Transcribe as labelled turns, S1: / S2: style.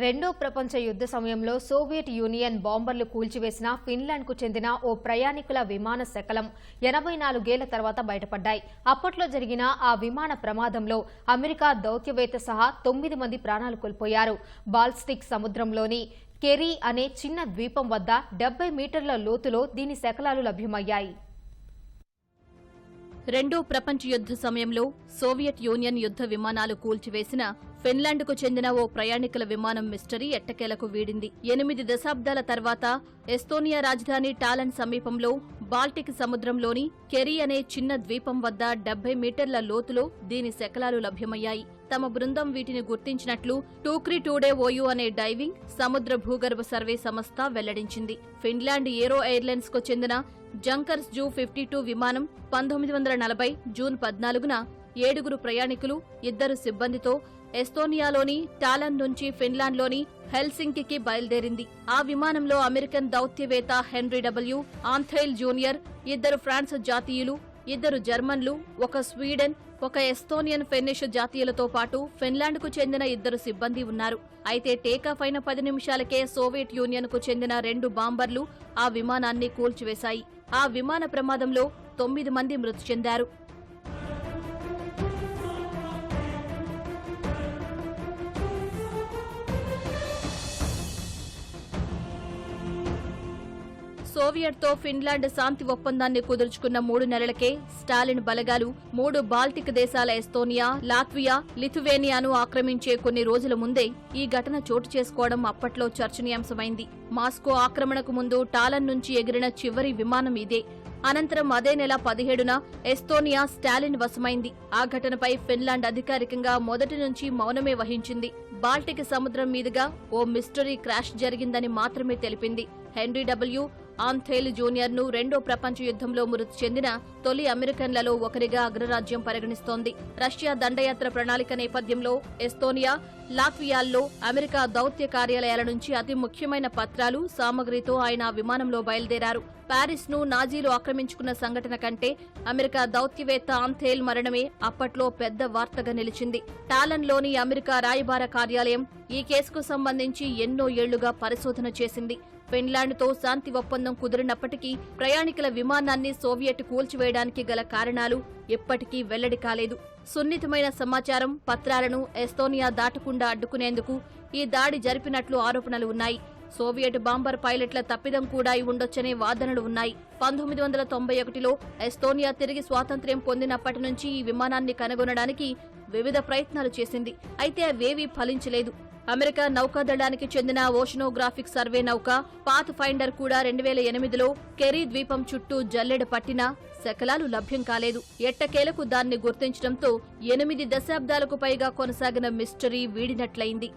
S1: రెండో ప్రపంచ యుద్ధ సమయంలో సోవియట్ యూనియన్ బాంబర్లు కూల్చివేసిన ఫిన్లాండ్కు చెందిన ఓ ప్రయాణికుల విమాన శకలం ఎనభై నాలుగేళ్ళ తర్వాత బయటపడ్డాయి. అప్పట్లో జరిగిన ఆ విమాన ప్రమాదంలో అమెరికా దౌత్యవేత్త సహా తొమ్మిది మంది ప్రాణాలు కోల్పోయారు. బాల్స్టిక్ సముద్రంలోని కెరీ అనే చిన్న ద్వీపం వద్ద డెబ్బై మీటర్ల లోతులో దీని శకలాలు లభ్యమయ్యాయి.
S2: రెండో ప్రపంచ యుద్ధ సమయంలో సోవియట్ యూనియన్ యుద్ధ విమానాలు కూల్చివేసిన ఫిన్లాండ్కు చెందిన ఓ ప్రయాణికుల విమానం మిస్టరీ ఎట్టకేలకు వీడింది. ఎనిమిది దశాబ్దాల తర్వాత ఎస్తోనియా రాజధాని టాలన్ సమీపంలో బాల్టిక్ సముద్రంలోని కెరీ అనే చిన్న ద్వీపం వద్ద డెబ్బై మీటర్ల లోతులో దీని శకలాలు లభ్యమయ్యాయి. తమ బృందం వీటిని గుర్తించినట్లు టూక్రీ టూడే ఓయు అనే డైవింగ్ సముద్ర భూగర్భ సర్వే సంస్థ వెల్లడించింది. ఫిన్లాండ్ ఏరో ఎయిర్లైన్స్కు చెందిన జంకర్స్ జూ ఫిఫ్టీ టూ విమానం పంతొమ్మిది వందల నలభై జూన్ పద్నాలుగున ఏడుగురు ప్రయాణికులు ఇద్దరు సిబ్బందితో ఎస్తోనియాలోని టాలన్ నుంచి ఫిన్లాండ్లోని హెల్సింకికి బయలుదేరింది. ఆ విమానంలో అమెరికన్ దౌత్యవేత్త హెన్రీ డబ్ల్యూ ఆంథైల్ జూనియర్ ఇద్దరు ఫ్రాన్స్ జాతీయులు ఇద్దరు జర్మన్లు ఒక స్వీడన్ ఒక ఎస్తోనియన్ ఫెన్నిష్ జాతీయులతో పాటు ఫిన్లాండ్కు చెందిన ఇద్దరు సిబ్బంది ఉన్నారు. అయితే టేకాఫ్ అయిన పది నిమిషాలకే సోవియట్ యూనియన్కు చెందిన రెండు బాంబర్లు ఆ విమానాన్ని కూల్చివేశాయి. ఆ విమాన ప్రమాదంలో తొమ్మిది మంది మృతి చెందారు. సోవియట్తో ఫిన్లాండ్ శాంతి ఒప్పందాన్ని కుదుర్చుకున్న మూడు నెలలకే స్టాలిన్ బలగాలు మూడు బాల్టిక్ దేశాల ఎస్తోనియా లాత్వియా లిథువేనియాను ఆక్రమించే కొన్ని రోజుల ముందే ఈ ఘటన చోటు చేసుకోవడం అప్పట్లో చర్చనీయాంశమైంది. మాస్కో ఆక్రమణకు ముందు టాలన్ నుంచి ఎగిరిన చివరి విమానం ఇదే. అనంతరం అదే నెల పదిహేడున ఎస్తోనియా స్టాలిన్ వశమైంది. ఆ ఘటనపై ఫిన్లాండ్ అధికారికంగా మొదటి నుంచి మౌనమే వహించింది. బాల్టిక్ సముద్రం మీదుగా ఓ మిస్టరీ క్రాష్ జరిగిందని మాత్రమే తెలిపింది. హెన్రీ డబ్ల్యూ ఆంథేల్ జూనియర్ను రెండో ప్రపంచ యుద్ధంలో మృతి చెందిన తొలి అమెరికన్లలో ఒకరిగా అగ్రరాజ్యం పరిగణిస్తోంది. రష్యా దండయాత్ర ప్రణాళిక నేపథ్యంలో ఎస్తోనియా లాత్వియాల్లో అమెరికా దౌత్య కార్యాలయాల నుంచి అతి ముఖ్యమైన పత్రాలు సామగ్రితో ఆయన విమానంలో బయలుదేరారు. పారిస్ను నాజీలు ఆక్రమించుకున్న సంఘటన కంటే అమెరికా దౌత్యవేత్త ఆంథేల్ మరణమే అప్పట్లో పెద్ద వార్తగా నిలిచింది. టాలన్లోని అమెరికా రాయబార కార్యాలయం ఈ కేసుకు సంబంధించి ఎన్నో ఏళ్ళుగా పరిశోధన చేసింది. ఫిన్లాండ్తో శాంతి ఒప్పందం కుదిరినప్పటికీ ప్రయాణికుల విమానాన్ని సోవియట్ కూల్చివేయడానికి గల కారణాలు ఎప్పటికీ వెల్లడి కాలేదు. సున్నితమైన సమాచారం పత్రాలను ఎస్తోనియా దాటకుండా అడ్డుకునేందుకు ఈ దాడి జరిపినట్లు ఆరోపణలు ఉన్నాయి. సోవియట్ బాంబర్ పైలట్ల తప్పిదం కూడా అయి ఉండొచ్చనే వాదనలు ఉన్నాయి. పంతొమ్మిది వందల తొంభై ఒకటిలో ఎస్తోనియా తిరిగి స్వాతంత్ర్యం పొందినప్పటి నుంచి ఈ విమానాన్ని కనుగొనడానికి వివిధ ప్రయత్నాలు చేసింది. అయితే అవేవీ ఫలించలేదు. అమెరికా నౌకాదళానికి చెందిన ఓషనోగ్రాఫిక్ సర్వే నౌక పాత్ ఫైండర్ కూడా రెండు వేల ఎనిమిదిలో కెరీ ద్వీపం చుట్టూ జల్లెడ పట్టినా శకలాలు లభ్యం కాలేదు. ఎట్టకేలకు దాన్ని గుర్తించడంతో ఎనిమిది దశాబ్దాలకు పైగా కొనసాగిన మిస్టరీ వీడినట్లయింది.